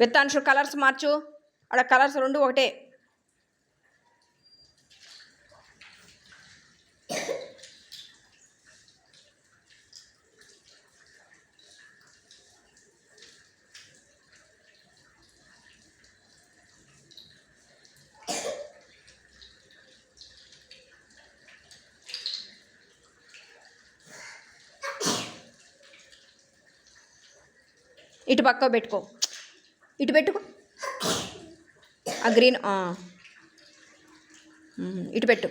విత్తాంశు colours మార్చు. అక్కడ colours రెండు ఒకటే. ఇటు పక్క పెట్టుకో. ఇటు పెట్టుకో. ఆ గ్రీన్ ఇటు పెట్టు.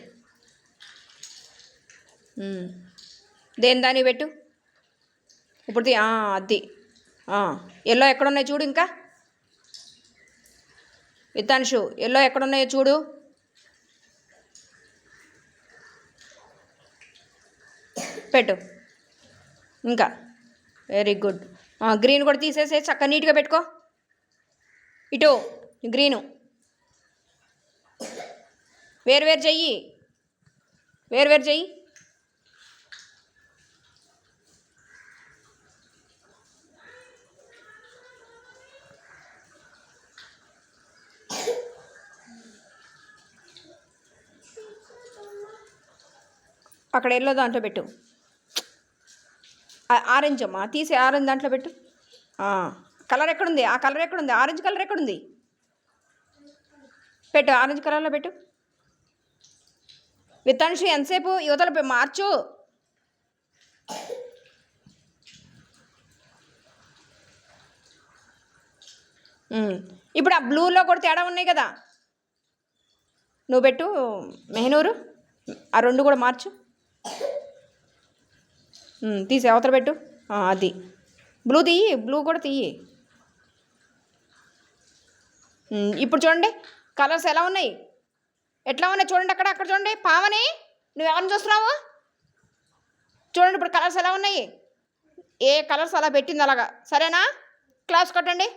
దేని దాని పెట్టు? ఇప్పుడు అది. ఎల్లో ఎక్కడున్నాయి చూడు ఇంకా. ఇతాన్షు ఎల్లో ఎక్కడున్నాయో చూడు. పెట్టు. ఇంకా. Very good. గ్రీన్ కూడా తీసేసే చక్కగా నీట్గా పెట్టుకో. ఇటు గ్రీను. వేరు వేరు చెయ్యి. వేరు వేరు చెయ్యి. అక్కడ ఎల్లో దాంట్లో పెట్టు. ఆరెంజ్ అమ్మా తీసి ఆరెంజ్ దాంట్లో పెట్టు. కలర్ ఎక్కడుంది? ఆ కలర్ ఎక్కడుంది? ఆరెంజ్ కలర్ ఎక్కడుంది? పెట్టు ఆరెంజ్ కలర్లో పెట్టు. విత్తనుషు ఎంతసేపు యువతల మార్చు. ఇప్పుడు ఆ బ్లూలో కూడా తేడా ఉన్నాయి కదా. నువ్వు పెట్టు మెహనూరు. ఆ రెండు కూడా మార్చు. తీసి అవతల పెట్టు. అది. బ్లూ తీయి బ్లూ కూడా తీయి. ఇప్పుడు చూడండి. కలర్స్ ఎలా ఉన్నాయి? ఎట్లా ఉన్నాయి చూడండి అక్కడ అక్కడ చూడండి. పావని నువ్వు ఎవరిని చూస్తున్నావు? చూడండి ఇప్పుడు కలర్స్ ఎలా ఉన్నాయి? ఏ కలర్స్ అలా పెట్టింది అలాగా. సరేనా? క్లాస్ కొట్టండి.